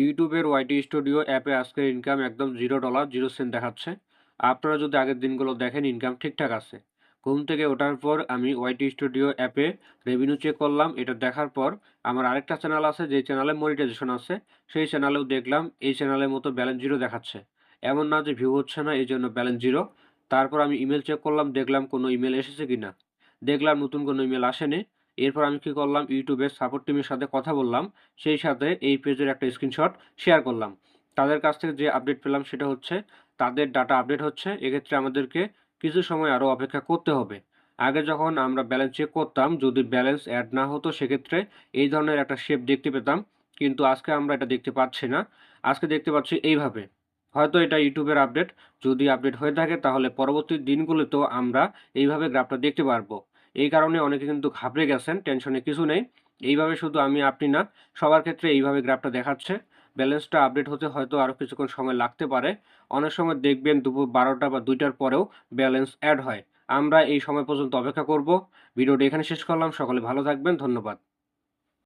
ইউটিউবের ওয়াইটি স্টুডিও অ্যাপে আজকের ইনকাম একদম জিরো ডলার জিরো সেন্ট দেখাচ্ছে। আপনারা যদি আগের দিনগুলো দেখেন ইনকাম ঠিকঠাক আছে। ঘুম থেকে ওঠার পর আমি ওয়াইটি স্টুডিও অ্যাপে রেভিনিউ চেক করলাম। এটা দেখার পর আমার আরেকটা চ্যানেল আছে, যে চ্যানেলে মনিটাইজেশন আছে। সেই চ্যানেলেও দেখলাম, এই চ্যানেলের মতো ব্যালেন্স জিরো দেখাচ্ছে। এমন না যে ভিউ হচ্ছে না এই জন্য ব্যালেন্স জিরো তারপর আমি ইমেল চেক করলাম, দেখলাম কোনো ইমেল এসেছে কি না দেখলাম নতুন কোনো ইমেল আসেনি। এরপর আমি কী করলাম? ইউটিউবের সাপোর্ট টিমের সাথে কথা বললাম। সেই সাথে এই পেজের একটা স্ক্রিনশট শেয়ার করলাম। তাদের কাছ থেকে যে আপডেট পেলাম সেটা হচ্ছে, তাদের ডাটা আপডেট হচ্ছে। এক্ষেত্রে আমাদেরকে কিছু সময় আরও অপেক্ষা করতে হবে। আগে যখন আমরা ব্যালেন্স চেক করতাম, যদি ব্যালেন্স অ্যাড না হতো, সেক্ষেত্রে এই ধরনের একটা শেপ দেখতে পেতাম। কিন্তু আজকে আমরা এটা দেখতে পাচ্ছি না। আজকে দেখতে পাচ্ছি এইভাবে। হয়তো এটা ইউটিউবের আপডেট যদি আপডেট হয়ে থাকে, তাহলে পরবর্তী দিনগুলোতেও আমরা এইভাবে গ্রাফটা দেখতে পারব। এই কারণে অনেকে কিন্তু ঘাবড়ে গেছেন টেনশনে কিছু নেই। এইভাবে শুধু আমি, আপনি না, সবার ক্ষেত্রে এইভাবে গ্রাফটা দেখাচ্ছে। ব্যালেন্সটা আপডেট হতে হয়তো আরও কিছুক্ষণ সময় লাগতে পারে। অনেক সময় দেখবেন দুপুর বারোটা বা দুইটার পরেও ব্যালেন্স অ্যাড হয়। আমরা এই সময় পর্যন্ত অপেক্ষা করব। ভিডিওটি এখানে শেষ করলাম। সকলে ভালো থাকবেন। ধন্যবাদ।